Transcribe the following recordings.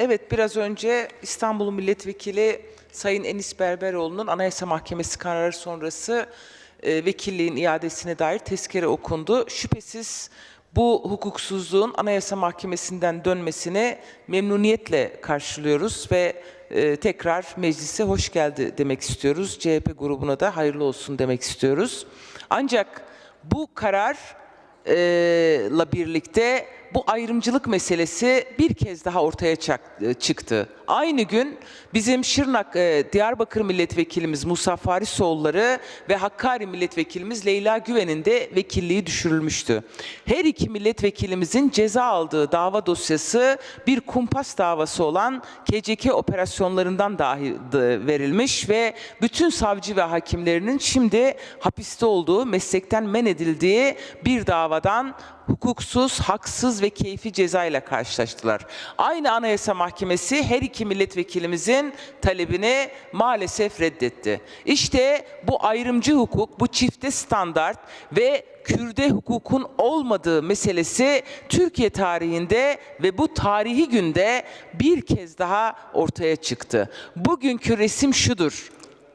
Evet biraz önce İstanbul Milletvekili Sayın Enis Berberoğlu'nun Anayasa Mahkemesi kararı sonrası e, vekilliğin iadesine dair tezkere okundu. Şüphesiz bu hukuksuzluğun Anayasa Mahkemesi'nden dönmesini memnuniyetle karşılıyoruz ve e, tekrar meclise hoş geldi demek istiyoruz. CHP grubuna da hayırlı olsun demek istiyoruz. Ancak bu karar e, la birlikte bu ayrımcılık meselesi bir kez daha ortaya e, çıktı. Aynı gün bizim Şırnak e, Diyarbakır milletvekilimiz Musa Farisoğulları ve Hakkari milletvekilimiz Leyla Güven'in de vekilliği düşürülmüştü. Her iki milletvekilimizin ceza aldığı dava dosyası bir kumpas davası olan KCK operasyonlarından dahi verilmiş ve bütün savcı ve hakimlerinin şimdi hapiste olduğu, meslekten men edildiği bir davadan hukuksuz, haksız ve keyfi ceza ile karşılaştılar. Aynı Anayasa Mahkemesi her iki milletvekilimizin talebini maalesef reddetti. İşte bu ayrımcı hukuk, bu çifte standart ve Kürde hukukun olmadığı meselesi Türkiye tarihinde ve bu tarihi günde bir kez daha ortaya çıktı. Bugünkü resim şudur.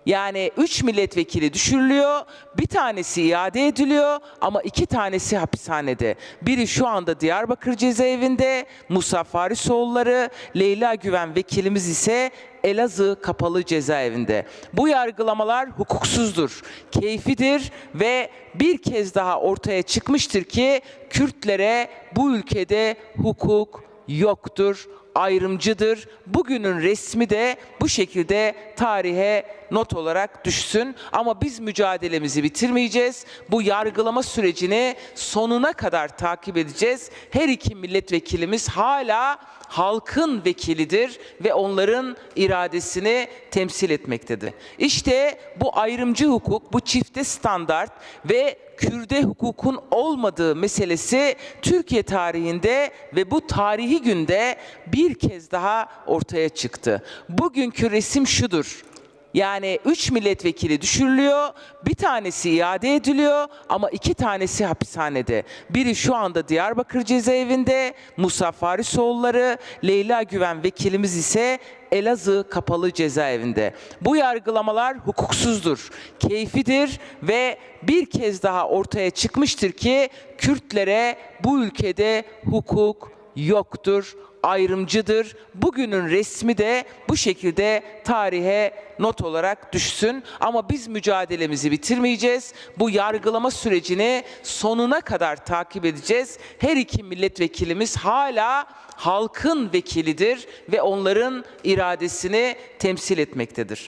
Yani üç milletvekili düşürülüyor, bir tanesi iade ediliyor ama iki tanesi hapishanede. Biri şu anda Diyarbakır cezaevinde, Musa Farisoğulları, Leyla Güven vekilimiz ise Elazığ kapalı cezaevinde. Bu yargılamalar hukuksuzdur, keyfidir ve bir kez daha ortaya çıkmıştır ki Kürtlere bu ülkede hukuk yoktur, ayrımcıdır. Bugünün resmi de bu şekilde tarihe not olarak düşsün. Ama biz mücadelemizi bitirmeyeceğiz. Bu yargılama sürecini sonuna kadar takip edeceğiz. Her iki milletvekilimiz hala halkın vekilidir ve onların iradesini temsil etmektedir. İşte bu ayrımcı hukuk, bu çifte standart ve Kürde hukukun olmadığı meselesi Türkiye tarihinde ve bu tarihi günde bir kez daha ortaya çıktı. Bugünkü resim şudur. Yani üç milletvekili düşürülüyor, bir tanesi iade ediliyor ama iki tanesi hapishanede. Biri şu anda Diyarbakır cezaevinde, Musa Farisoğulları, Leyla Güven vekilimiz ise Elazığ kapalı cezaevinde. Bu yargılamalar hukuksuzdur, keyfidir ve bir kez daha ortaya çıkmıştır ki Kürtlere bu ülkede hukuk yoktur, ayrımcıdır. Bugünün resmi de bu şekilde tarihe not olarak düşsün. Ama biz mücadelemizi bitirmeyeceğiz. Bu yargılama sürecini sonuna kadar takip edeceğiz. Her iki milletvekilimiz hala halkın vekilidir ve onların iradesini temsil etmektedir.